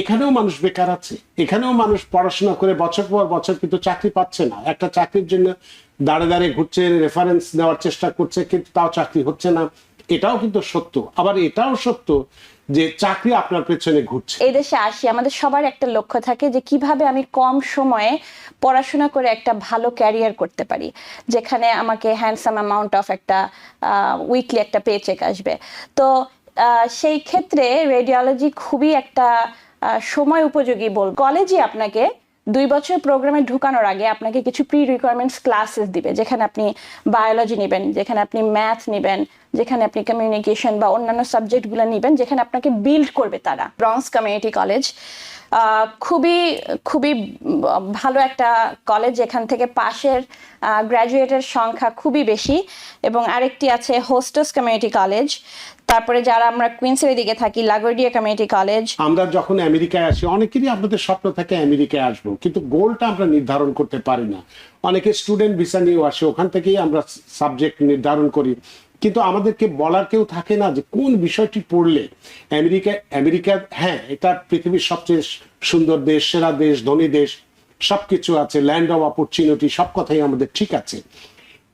এখানেও মানুষ বেকার আছে, এখানেও মানুষ পড়াশোনা করে বছর পর বছর কিন্তু চাকরি পাচ্ছে না। একটা চাকরির জন্য দাঁড়ে দাঁড়িয়ে ঘুরছে রেফারেন্স নেওয়ার চেষ্টা করছে, কিন্তু তাও চাকরি হচ্ছে না। এটাও কিন্তু সত্য। আবার এটাও সত্য যে চাকরি আপনার পেছনে ঘুরছে। এই দেশে আসি, আমাদের সবার একটা লক্ষ্য থাকে যে কীভাবে আমি কম সময়ে পড়াশোনা করে একটা ভালো ক্যারিয়ার করতে পারি, যেখানে আমাকে হ্যান্ডসাম অ্যামাউন্ট অফ একটা উইকলি একটা পে চেক আসবে। তো সেই ক্ষেত্রে রেডিওলজি খুবই একটা সময় উপযোগী বল কলেজে আপনাকে দুই বছর প্রোগ্রামে ঢুকানোর আগে আপনাকে কিছু প্রি রিকোয়ারমেন্টস ক্লাসেস দিবে, যেখানে আপনি বায়োলজি নেবেন, যেখানে আপনি ম্যাথ নেবেন যেখানে আপনি কমিউনিকেশন বা অন্যান্য সাবজেক্টগুলো নেবেন, যেখানে আপনাকে বিল্ড করবে তারা। ব্রঞ্জ কমিউনিটি কলেজ খুবই খুবই ভালো একটা কলেজ যেখান থেকে পাশের গ্র্যাজুয়েটের সংখ্যা খুবই বেশি। এবং আরেকটি আছে হোস্টেস কমিউনিটি কলেজ তারপরে যারা আমরা কুইন্সের দিকে থাকি লাগোডিয়া কমিউনিটি কলেজ আমরা যখন আমেরিকায় আসি, অনেকেরই আপনাদের স্বপ্ন থাকে আমেরিকায় আসব, কিন্তু গোলটা আমরা নির্ধারণ করতে পারি না। অনেকে স্টুডেন্ট ভিসা নিয়েও আসে, ওখান থেকেই আমরা সাবজেক্ট নির্ধারণ করি। কিন্তু আমাদেরকে বলার কেউ থাকে না যে কোন বিষয়টি পড়লে আমেরিকা আমেরিকা হ্যাঁ এটা পৃথিবীর সবচেয়ে সুন্দর দেশ, সেরা দেশ, ধনী দেশ, সবকিছু আছে ল্যান্ড অফ অপরচুনিটি সব কথাই আমাদের ঠিক আছে।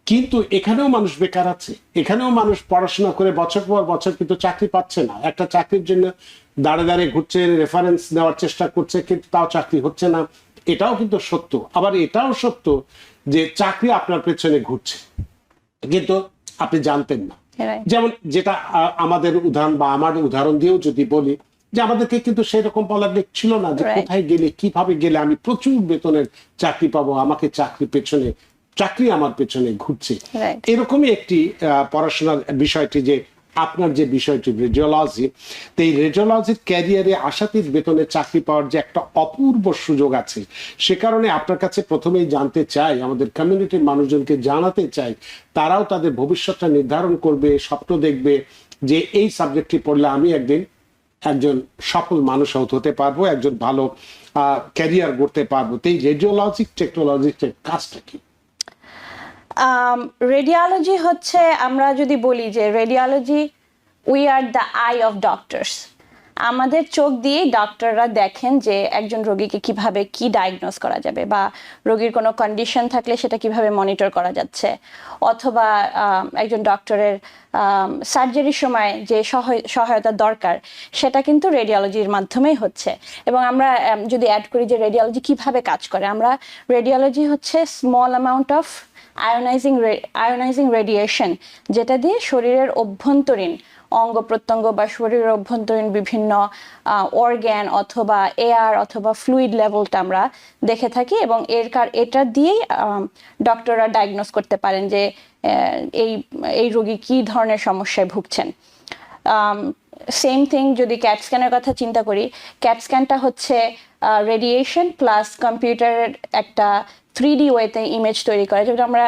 কিন্তু এখানেও মানুষ বেকার আছে, এখানেও মানুষ পড়াশোনা করে বছর পর বছর কিন্তু চাকরি পাচ্ছে না। একটা চাকরির জন্য দাঁড়ে দাঁড়িয়ে ঘুরছে রেফারেন্স দেওয়ার চেষ্টা করছে, কিন্তু তাও চাকরি হচ্ছে না। এটাও কিন্তু সত্য। আবার এটাও সত্য যে চাকরি আপনার পেছনে ঘুরছে। কিন্তু আপনি জানতেন না। যেমন যেটা আমাদের উদাহরণ বা আমার উদাহরণ দিয়েও যদি বলি যে আমাদেরকে কিন্তু সেরকম বলার লেখ ছিল না যে কোথায় গেলে কীভাবে গেলে আমি প্রচুর বেতনের চাকরি পাবো আমাকে চাকরি পেছনে চাকরি আমার পেছনে ঘুরছে। এরকমই একটি আহ, পড়াশোনার বিষয়টি যে আপনার যে বিষয়টি রেডিওলজি তো এই রেডিওলজির ক্যারিয়ারে আশাতীত বেতনে চাকরি পাওয়ার যে একটা অপূর্ব সুযোগ আছে, সে কারণে আপনার কাছে প্রথমেই জানতে চাই, আমাদের কমিউনিটির মানুষজনকে জানাতে চাই, তারাও তাদের ভবিষ্যৎটা নির্ধারণ করবে, স্বপ্ন দেখবে যে এই সাবজেক্টটি পড়লে আমি একদিন একজন সফল মানুষ হতে পারব, একজন ভালো ক্যারিয়ার গড়তে পারব। তো এই রেডিওলজিক টেকনোলজির কাজটা কি? রেডিওলজি হচ্ছে, আমরা যদি বলি যে radiology we are the eye of doctors আমাদের চোখ দিয়েই ডক্টররা দেখেন যে একজন রোগীকে কীভাবে কি ডায়াগনোস করা যাবে বা রোগীর কোনো কন্ডিশন থাকলে সেটা কীভাবে মনিটর করা যাচ্ছে। অথবা একজন ডক্টরের সার্জারির সময় যে সহায়- সহায়তা দরকার, সেটা কিন্তু রেডিওলজির মাধ্যমেই হচ্ছে। এবং আমরা যদি অ্যাড করি যে রেডিওলজি কীভাবে কাজ করে, আমরা রেডিওলজি হচ্ছে small amount of ionising ionising radiation যেটা দিয়ে শরীরের অভ্যন্তরীণ অঙ্গ প্রত্যঙ্গ বা শরীরের অভ্যন্তরীণ বিভিন্ন অর্গ্যান অথবা এয়ার অথবা ফ্লুইড লেভেলটা আমরা দেখে থাকি এবং এর কার, এটা দিয়েই ডক্টররা ডায়াগনোস করতে পারেন যে এই এই রোগী কী ধরনের সমস্যায় ভুগছেন। সেম থিং যদি ক্যাট স্ক্যানের কথা চিন্তা করি ক্যাট স্ক্যানটা হচ্ছে রেডিয়েশন প্লাস কম্পিউটারের একটা থ্রি ডি ওয়েতে ইমেজ তৈরি করে যেটা আমরা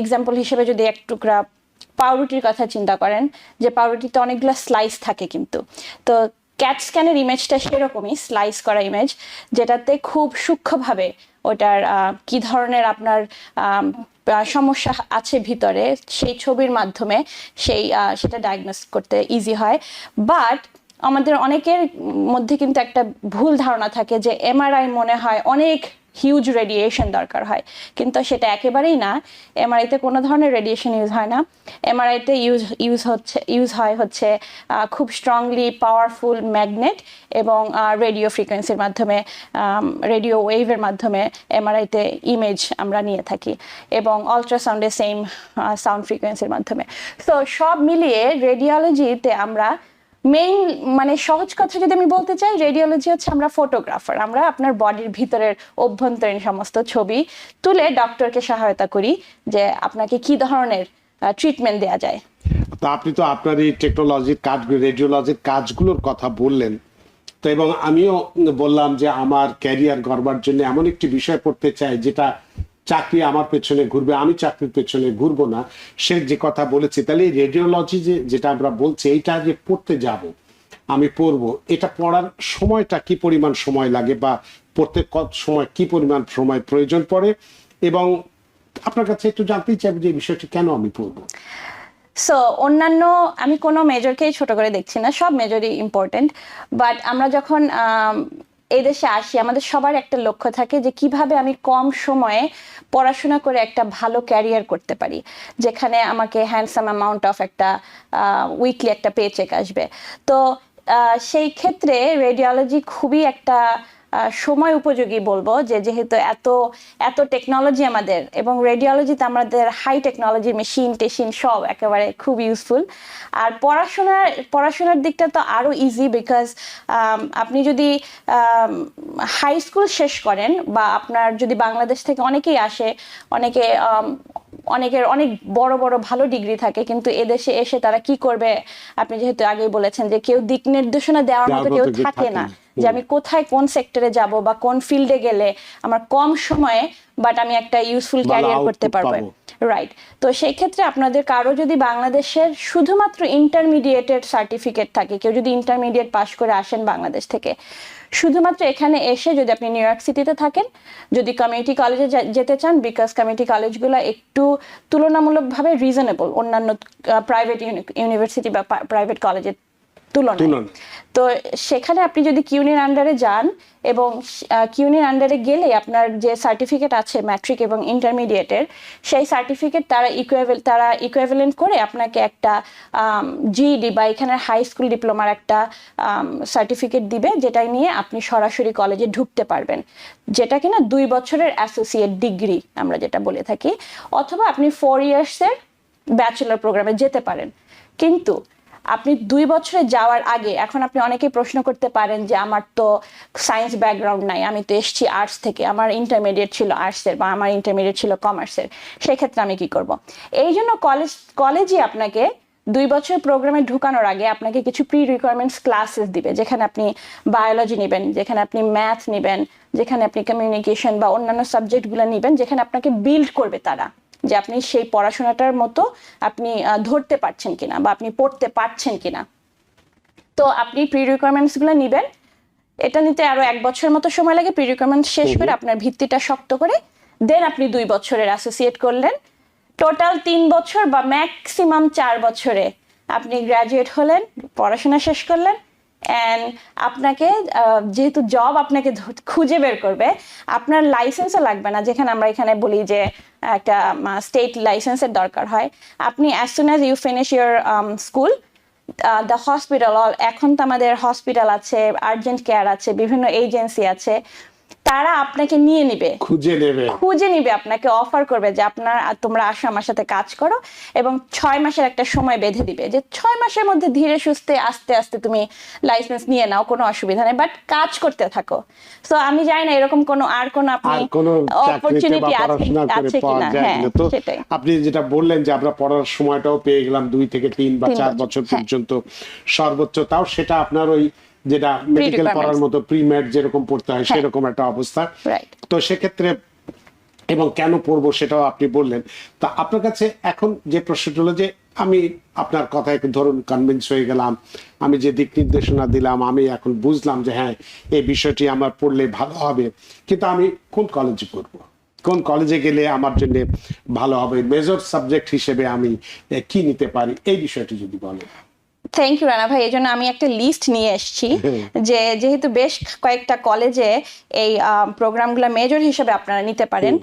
এক্সাম্পল হিসেবে যদি এক টুকরা পাউরুটির কথা চিন্তা করেন, যে পাউরুটিতে অনেকগুলো স্লাইস থাকে কিন্তু। তো ক্যাট স্ক্যানের ইমেজটা সেরকমই স্লাইস করা ইমেজ যেটাতে খুব সূক্ষ্মভাবে ওটার কি ধরনের আপনার সমস্যা আছে ভিতরে, সেই ছবির মাধ্যমে সেই সেটা ডায়াগনোস করতে ইজি হয়। বাট আমাদের অনেকের মধ্যে কিন্তু একটা ভুল ধারণা থাকে যে এমআরআই মনে হয় অনেক হিউজ রেডিয়েশন দরকার হয়। কিন্তু সেটা একেবারেই না। এমআরআইতে কোনো ধরনের রেডিয়েশন ইউজ হয় না। এমআরআইতে ইউজ ইউজ হচ্ছে ইউজ হয় হচ্ছে খুব স্ট্রংলি পাওয়ারফুল ম্যাগনেট এবং রেডিও ফ্রিকোয়েন্সির মাধ্যমে রেডিও ওয়েভের মাধ্যমে এমআরআইতে ইমেজ আমরা নিয়ে থাকি এবং আলট্রাসাউন্ডে সেম সাউন্ড ফ্রিকোয়েন্সির মাধ্যমে। তো সব মিলিয়ে রেডিওলজিতে আমরা মেইন মানে সহজ কথা যদি আমি বলতে চাই রেডিওলজি হচ্ছে আমরা ফটোগ্রাফার আমরা আপনার বডির ভিতরের অভ্যন্তরীণ সমস্ত ছবি তুলে ডক্টরকে সহায়তা করি যে আপনাকে কি ধরনের ট্রিটমেন্ট দেওয়া যায়। তা আপনি তো আপনার এই টেকনোলজির কাজগুলো রেডিওলজির কাজগুলোর কথা বললেন। তো এবং আমিও বললাম যে আমার ক্যারিয়ার গড়বার জন্য এমন একটি বিষয় পড়তে চাই যেটা চাকরি আমার পেছনে ঘুরবে, আমি চাকরির পেছনে ঘুরবো না। সে যে কথা বলেছি, তাহলে রেডিওলজি যে, যেটা আমরা বলছি, এইটা যে পড়তে যাব, আমি পড়ব, এটা পড়ার সময়টা কি পরিমাণ সময় লাগে বা পড়তে কত সময়, কি পরিমাণ সময় প্রয়োজন পড়ে? এবং আপনার কাছে একটু জানতেই চাইব যে বিষয়টি কেন আমি পড়ব? সো অন্যান্য, আমি কোনো মেজরকেই ছোট করে দেখছি না, সব মেজরই ইম্পর্টেন্ট বাট আমরা যখন এই দেশে আসি, আমাদের সবার একটা লক্ষ্য থাকে যে কীভাবে আমি কম সময়ে পড়াশোনা করে একটা ভালো ক্যারিয়ার করতে পারি, যেখানে আমাকে হ্যান্ডসাম অ্যামাউন্ট অফ একটা উইকলি একটা পে চেক আসবে। তো সেই ক্ষেত্রে রেডিওলজি খুবই একটা সময় উপযোগী বলব যে যেহেতু এত এত টেকনোলজি আমাদের এবং রেডিওলজিতে আমাদের হাই টেকনোলজি মেশিন টেশিন সব একেবারে খুব ইউজফুল আর পড়াশোনার পড়াশোনার দিকটা তো আরও ইজি বিকজ আপনি যদি হাই স্কুল শেষ করেন বা আপনার যদি বাংলাদেশ থেকে অনেকেই আসে অনেকে অনেকের অনেক বড় বড় ভালো ডিগ্রি থাকে কিন্তু এদেশে এসে তারা কি করবে? আপনি যেহেতু আগেই বলেছেন যে কেউ দিক নির্দেশনা দেওয়ার মতো কেউ থাকে না। যে আমি কোথায় কোন সেক্টরে যাব বা কোন ফিল্ডে গেলে আমার কম সময়ে বাট আমি একটা ইউজফুল ক্যারিয়ার করতে পারব। রাইট তো সেই ক্ষেত্রে আপনাদের কারও যদি বাংলাদেশের শুধুমাত্র ইন্টারমিডিয়েটের সার্টিফিকেট থাকে কেউ যদি ইন্টারমিডিয়েট পাশ করে আসেন বাংলাদেশ থেকে শুধুমাত্র এখানে এসে যদি আপনি নিউ ইয়র্ক সিটিতে থাকেন যদি কমিউনিটি কলেজে যেতে চান বিকজ কমিউনিটি কলেজগুলো একটু তুলনামূলকভাবে রিজনেবল অন্যান্য প্রাইভেট ইউনিভার্সিটি বা প্রাইভেট কলেজের তুলনায়। তো সেখানে আপনি যদি কিউনির আন্ডারে যান এবং কিউনির আন্ডারে গেলে আপনার যে সার্টিফিকেট আছে ম্যাট্রিক এবং ইন্টারমিডিয়েটের সেই সার্টিফিকেট তারা ইকুয়েভেল তারা ইকুয়েভেলেন্ট করে আপনাকে একটা জিইডি বা এখানে হাই স্কুল ডিপ্লোমার একটা সার্টিফিকেট দিবে যেটা নিয়ে আপনি সরাসরি কলেজে ঢুকতে পারবেন। যেটা কিনা দুই বছরের অ্যাসোসিয়েট ডিগ্রি আমরা যেটা বলে থাকি। অথবা আপনি ফোর ইয়ার্সের ব্যাচেলর প্রোগ্রামে যেতে পারেন। কিন্তু আপনি দুই বছরে যাওয়ার আগে, এখন আপনি অনেকেই প্রশ্ন করতে পারেন যে আমার তো সায়েন্স ব্যাকগ্রাউন্ড নাই, আমি তো এসেছি আর্টস থেকে, আমার ইন্টারমিডিয়েট ছিল আর্টসের বা আমার ইন্টারমিডিয়েট ছিল কমার্সের সেক্ষেত্রে আমি কি করব? এই জন্য কলেজ কলেজে আপনাকে দুই বছর প্রোগ্রামে ঢুকানোর আগে আপনাকে কিছু প্রি রিকোয়ারমেন্টস ক্লাসেস দিবে, যেখানে আপনি বায়োলজি নেবেন, যেখানে আপনি ম্যাথ নেবেন, যেখানে আপনি কমিউনিকেশন বা অন্যান্য সাবজেক্টগুলো নেবেন, যেখানে আপনাকে বিল্ড করবে তারা। যে আপনি সেই পড়াশোনাটার মতো আপনি ধরতে পারছেন কিনা বা আপনি পড়তে পারছেন কিনা। তো আপনি প্রি রিকোয়ারমেন্টসগুলো নেবেন। এটা নিতে আরও এক বছর মতো সময় লাগে প্রি রিকোয়ারমেন্ট শেষ করে আপনার ভিত্তিটা শক্ত করে। দেন আপনি দুই বছরের অ্যাসোসিয়েট করলেন। টোটাল তিন বছর বা ম্যাক্সিমাম চার বছরে আপনি গ্রাজুয়েট হলেন পড়াশোনা শেষ করলেন। অ্যান্ড আপনাকে আহ, যেহেতু জব আপনাকে খুঁজে বের করবে আপনার লাইসেন্সও লাগবে না। যেখানে আমরা এখানে বলি যে একটা স্টেট লাইসেন্সের দরকার হয়। আপনি as soon as you finish your school the hospital এখন তো আমাদের হসপিটাল আছে আর্জেন্ট কেয়ার আছে, বিভিন্ন এজেন্সি আছে। তারা আপনাকে নিয়ে নিবে। খুঁজে নেবে। খুঁজে নিবে আপনাকে অফার করবে যে আপনার তোমরা আসো আমার সাথে কাজ করো এবং ছয় মাসের একটা সময় বেঁধে দিবে যে ছয় মাসের মধ্যে ধীরে সুস্থে আস্তে আস্তে তুমি লাইসেন্স নিয়ে নাও কোনো অসুবিধা নেই বাট কাজ করতে থাকো। তো আমি জানি না এরকম কোনো আর কোনো আপনি অপরচুনিটি আছে কিনা? হ্যাঁ সেটাই। আপনি যেটা বললেন যে আমরা পড়ার সময়টাও পেয়ে গেলাম দুই থেকে তিন বা চার বছর, বছর হ্যাঁ। পর্যন্ত সর্বোচ্চ তাও সেটা আপনার ওই যেটা মেডিকেল পড়ার মতো প্রি ম্যাট যেরকম পড়তে হয় হ্যাঁ। সেরকম একটা অবস্থা। তো সেক্ষেত্রে এবং কেন পড়ব সেটাও আপনি বললেন। তা আপনার কাছে এখন যে প্রশ্নটা হলো যে আমি আপনার কথায় ধরুন কনভিন্স হয়ে গেলাম আমি যে দিক নির্দেশনা দিলাম আমি এখন বুঝলাম যে হ্যাঁ এই বিষয়টি আমার পড়লে ভালো হবে কিন্তু আমি কোন কলেজে পড়ব? কোন কলেজে গেলে আমার জন্য ভালো হবে? মেজর সাবজেক্ট হিসেবে আমি কি নিতে পারি? এই বিষয়টি যদি বলেন। থ্যাংক ইউ রানা ভাই এই জন্য আমি একটা লিস্ট নিয়ে এসেছি। যে যেহেতু বেশ কয়েকটা কলেজে এই প্রোগ্রামগুলো মেজর হিসেবে আপনারা নিতে পারেন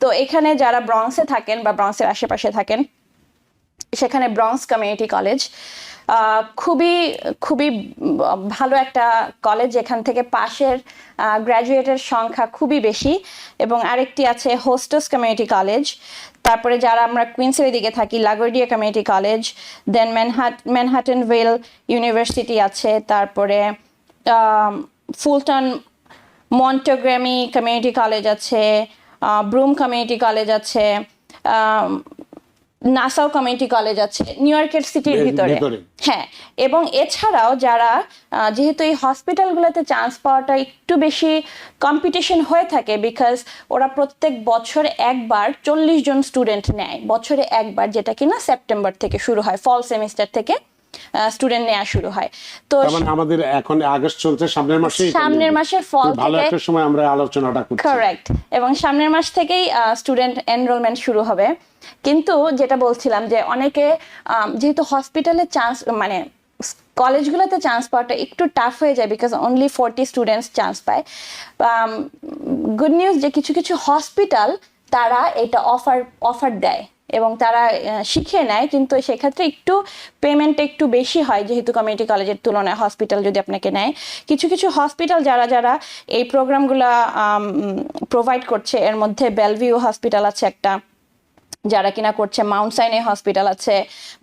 তো এখানে যারা ব্রংসে থাকেন বা ব্রংসের আশেপাশে থাকেন সেখানে ব্রংস কমিউনিটি কলেজ খুবই খুবই ভালো একটা কলেজ এখান থেকে পাশের গ্র্যাজুয়েটের সংখ্যা খুবই বেশি এবং আরেকটি আছে হোস্টস কমিউনিটি কলেজ তারপরে যারা আমরা কুইন্সের দিকে থাকি LaGuardia community college then Manhattan Manhattanville university আছে, তারপরে ফুলটন মন্টোগ্রামি কমিউনিটি কলেজ আছে ব্রুম কমিউনিটি কলেজ আছে নাসাও কমিউনিটি কলেজ আছে নিউ ইয়র্কের সিটির ভিতরে। হ্যাঁ এবং এছাড়াও যারা যেহেতু এই হসপিটালগুলোতে চান্স পাওয়াটা একটু বেশি কম্পিটিশন হয়ে থাকে বিকজ ওরা প্রত্যেক বছর একবার চল্লিশ জন স্টুডেন্ট নেয়। বছরে একবার যেটা কিনা সেপ্টেম্বর থেকে শুরু হয় ফল সেমিস্টার থেকে। স্টুডেন্ট নেওয়া শুরু হয়। তো মানে আমাদের এখন আগস্ট চলছে সামনের মাসে সামনের মাসের fall ভালো থেকে- একটা সময় আমরা আলোচনাটা করছি। কারেক্ট এবং সামনের মাস থেকেই স্টুডেন্ট এনরোলমেন্ট শুরু হবে। কিন্তু যেটা বলছিলাম যে অনেকে যেহেতু হসপিটালে চান্স মানে কলেজগুলোতে চান্স পাওয়াটা একটু টাফ হয়ে যায় because only forty students chance পায়। গুড নিউজ যে কিছু কিছু হসপিটাল তারা এটা অফার অফার দেয়। এবং তারা শিখিয়ে নেয়। কিন্তু সেক্ষেত্রে একটু পেমেন্ট একটু বেশি হয় যেহেতু কমিউনিটি কলেজের তুলনায় হসপিটাল যদি আপনাকে নেয়। কিছু কিছু হসপিটাল যারা যারা এই প্রোগ্রামগুলো প্রোভাইড করছে, এর মধ্যে বেলভিউ হসপিটাল আছে একটা, যারা কিনা করছে মাউন্ট সাইনে হসপিটাল আছে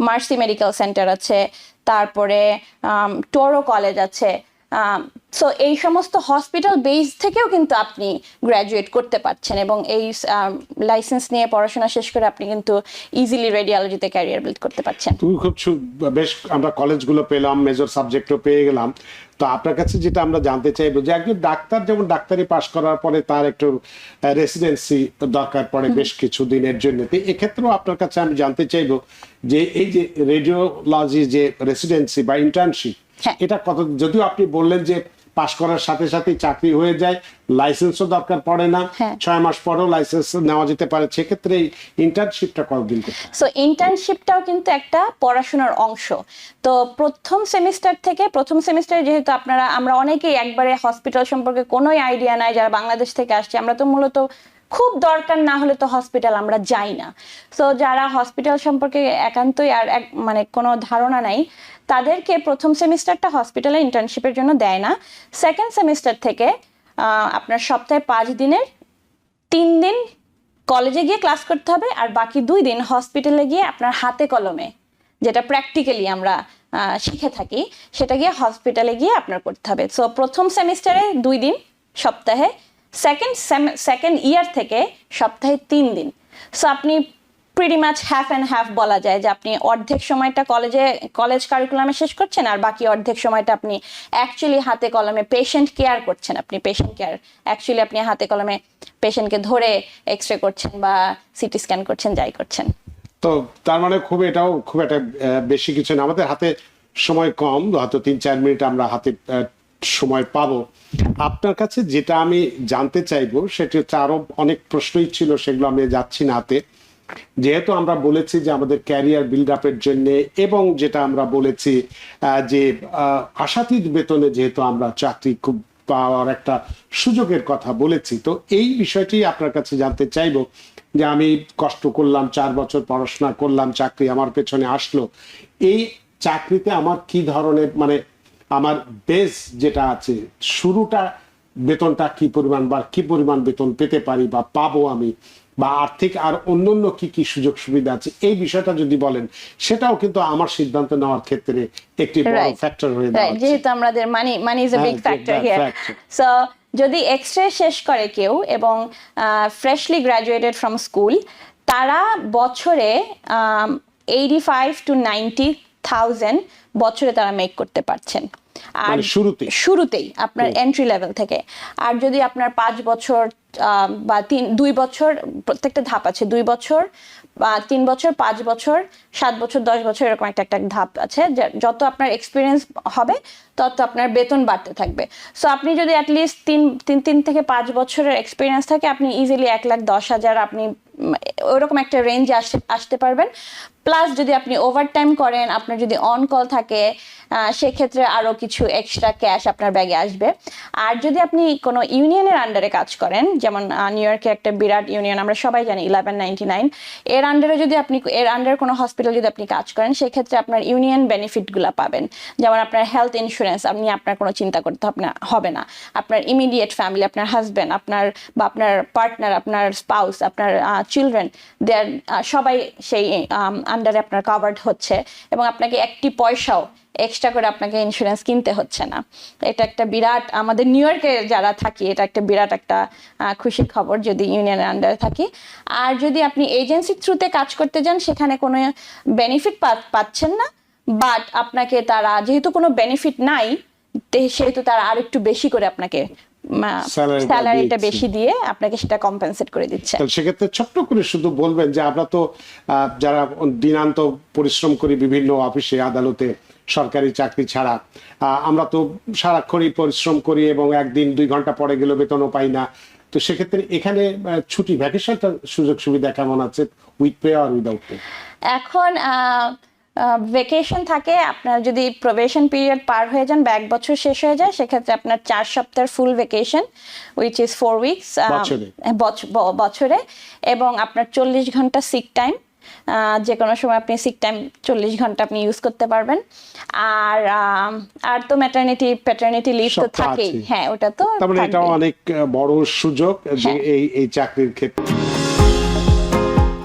মার্সি মেডিকেল সেন্টার আছে, তারপরে টোরো কলেজ আছে সো এই সমস্ত হসপিটাল বেস থেকেও কিন্তু আপনি গ্র্যাজুয়েট করতে পারছেন এবং এই লাইসেন্স নিয়ে পড়াশোনা শেষ করে আপনি কিন্তু ইজিলি রেডিওলজিতে ক্যারিয়ার বিল্ড করতে পারছেন। তুমি খুব বেশ আমরা কলেজগুলো পেলাম মেজর সাবজেক্টও পেয়ে গেলাম। তো আপনার কাছে যেটা আমরা জানতে চাইব যে একজন ডাক্তার যেমন ডাক্তারি পাশ করার পরে তার একটু রেসিডেন্সি দরকার পড়ে বেশ কিছু দিনের জন্য। তো এক্ষেত্রেও আপনার কাছে আমি জানতে চাইব যে এই যে রেডিওলজি যে রেসিডেন্সি বা ইন্টার্নশিপ। এটা কত যদিও আপনি বললেন যে পাশ করার সাথে সাথে চাকরি হয়ে যায় লাইসেন্সও দরকার পড়ে না হ্যাঁ। ছয় মাস পরেও লাইসেন্স নেওয়া যেতে পারে সেক্ষেত্রে ইন্টার্নশিপটা কতদিন হয়? সো ইন্টার্নশিপটাও কিন্তু একটা পড়াশোনার অংশ তো প্রথম সেমিস্টার থেকে প্রথম সেমিস্টারে যেহেতু আপনারা আমরা অনেকেই একবারে হসপিটাল সম্পর্কে কোনোই আইডিয়া নাই যারা বাংলাদেশ থেকে আসছে আমরা তো মূলত খুব দরকার না হলে তো হসপিটাল আমরা যাই না। সো যারা হসপিটাল সম্পর্কে একান্তই আর এক মানে কোনো ধারণা নাই, তাদেরকে প্রথম সেমিস্টারটা হসপিটালে ইন্টার্নশিপের জন্য দেয় না। সেকেন্ড সেমিস্টার থেকে আপনার সপ্তাহে পাঁচ দিনের, তিন দিন কলেজে গিয়ে ক্লাস করতে হবে আর বাকি দুই দিন হসপিটালে গিয়ে আপনার হাতে কলমে, যেটা প্র্যাকটিক্যালি আমরা শিখে থাকি, সেটা গিয়ে হসপিটালে গিয়ে আপনার করতে হবে। সো প্রথম সেমিস্টারে দুই দিন সপ্তাহে সেকেন্ড সেকেন্ড ইয়ার থেকে সপ্তাহে তিন দিন। সো আপনি pretty much half and half বলা যায় যে আপনি অর্ধেক সময়টা কলেজে কলেজ কারিকুলামে শেষ করছেন আর বাকি অর্ধেক সময়টা আপনি অ্যাকচুয়ালি হাতে কলমে পেশেন্ট কেয়ার করছেন। আপনি পেশেন্ট কেয়ার অ্যাকচুয়ালি আপনি হাতে কলমে পেশেন্টকে ধরে এক্স রে করছেন বা সিটি স্ক্যান করছেন, যাই করছেন। তো তার মানে খুব এটাও খুব একটা বেশি কিছু না। আমাদের হাতে সময় কম, হয়তো তিন চার মিনিট আমরা হাতে সময় পাবো। আপনার কাছে যেটা আমি জানতে চাইব, সেটি হচ্ছে আরও অনেক প্রশ্নই ছিল, সেগুলো আমি যাচ্ছি না হাতে। যেহেতু আমরা বলেছি যে আমাদের ক্যারিয়ার বিল্ড আপের জন্য এবং যেটা আমরা বলেছি যে আশাতীত বেতনে যেহেতু আমরা চাকরি খুব পাওয়ার একটা সুযোগের কথা বলেছি, তো এই বিষয়টি আপনার কাছে জানতে চাইব যে আমি কষ্ট করলাম, চার বছর পড়াশোনা করলাম, চাকরি আমার পেছনে আসলো। এই চাকরিতে আমার কি ধরনের মানে আমার বেস যেটা আছে শুরুটা বেতনটা কি পরিমাণ বা কি পরিমাণ বেতন পেতে পারি বা পাবো আমি বা আর্থিক আর অন্যান্য কি কি সুযোগ সুবিধা আছে এই বিষয়টা যদি বলেন সেটাও কিন্তু আমার সিদ্ধান্ত নেওয়ার ক্ষেত্রে একটি বড় ফ্যাক্টর হয়ে দাঁড়াচ্ছে। যেহেতু আমাদের money money is a big factor here so যদি এক্সরে শেষ করে কেউ এবং ফ্রেশলি গ্রাজুয়েটেড ফ্রম স্কুল তারা বছরে eighty five to ninety thousand বছরে তারা মেক করতে পারছেন। আর মানে শুরুতে? শুরুতেই। আপনার এন্ট্রি লেভেল থেকে। আর যদি আপনার পাঁচ বছর বা তিন দুই বছর প্রত্যেকটা ধাপ আছে দুই বছর বা তিন বছর পাঁচ বছর সাত বছর দশ বছর এরকম একটা একটা ধাপ আছে যত আপনার এক্সপিরিয়েন্স হবে তত আপনার বেতন বাড়তে থাকবে। সো আপনি যদি অ্যাটলিস্ট তিন তিন তিন থেকে পাঁচ বছরের এক্সপিরিয়েন্স থাকে আপনি ইজিলি এক লাখ দশ হাজার আপনি ওরকম একটা রেঞ্জে আসতে পারবেন। প্লাস যদি আপনি ওভার টাইম করেন, আপনার যদি অন কল থাকে সেক্ষেত্রে আরও কিছু এক্সট্রা ক্যাশ আপনার ব্যাগে আসবে। আর যদি আপনি কোনো ইউনিয়নের আন্ডারে কাজ করেন, যেমন নিউ ইয়র্কে একটা বিরাট ইউনিয়ন আমরা সবাই জানি ইলেভেন নাইনটি নাইন এর আন্ডারে যদি আপনি, এর আন্ডারে কোনো হসপিটাল যদি আপনি কাজ করেন, সেক্ষেত্রে আপনার ইউনিয়ন বেনিফিটগুলো পাবেন। যেমন আপনার হেলথ ইন্স্যুরেন্স আপনি আপনার কোনো চিন্তা করতে হবে না আপনার ইমিডিয়েট ফ্যামিলি আপনার হাজব্যান্ড আপনার বা আপনার পার্টনার আপনার স্পাউস আপনার চিলড্রেন দেয়ার সবাই সেই আন্ডারে আপনার কাভার্ড হচ্ছে এবং আপনাকে একটি পয়সাও এক্সট্রা করে আপনাকে ইন্স্যুরেন্স কিনতে হচ্ছে না। এটা একটা বিরাট, আমাদের নিউ ইয়র্কে যারা থাকি, এটা একটা বিরাট একটা খুশির খবর যদি ইউনিয়নের আন্ডারে থাকি। আর যদি আপনি এজেন্সির থ্রুতে কাজ করতে যান, সেখানে কোনো বেনিফিট পাচ্ছেন না বাট আপনাকে তারা, যেহেতু কোনো বেনিফিট নাই সেহেতু তারা আর একটু বেশি করে আপনাকে স্যালারিটা বেশি দিয়ে আপনাকে সেটা কম্পেনসেট করে দিচ্ছে। তাহলে সেক্ষেত্রে ছোট্ট করে শুধু বলবেন যে আমরা তো যারা দিনান্ত পরিশ্রম করি বিভিন্ন অফিসে আদালতে সরকারি চাকরি ছাড়া আমরা তো সারাক্ষণই পরিশ্রম করি এবং একদিন দুই ঘণ্টা পরে গেলেও বেতনও পাই না। তো সেক্ষেত্রে এখানে ছুটি ভ্যাকেশনটার সুযোগ সুবিধা কেমন আছে উইথ পে আর উইদাউট পে এখন ভেকেশন থাকে আপনার যদি প্রবেশন পিরিয়ড পার হয়ে যান বা এক বছর শেষ হয়ে যায় সেক্ষেত্রে আপনার চার সপ্তাহের full vacation which is four weeks বছরে। এবং আপনার চল্লিশ ঘণ্টা সিক টাইম যে কোনো সময় আপনি সিক টাইম চল্লিশ ঘণ্টা আপনি ইউজ করতে পারবেন। আর আর তো ম্যাটার্নিটি প্যাটার্নিটি লিভ তো থাকেই। হ্যাঁ ওটা তো মানে এটা অনেক বড় সুযোগ হ্যাঁ। এই এই চাকরির ক্ষেত্রে।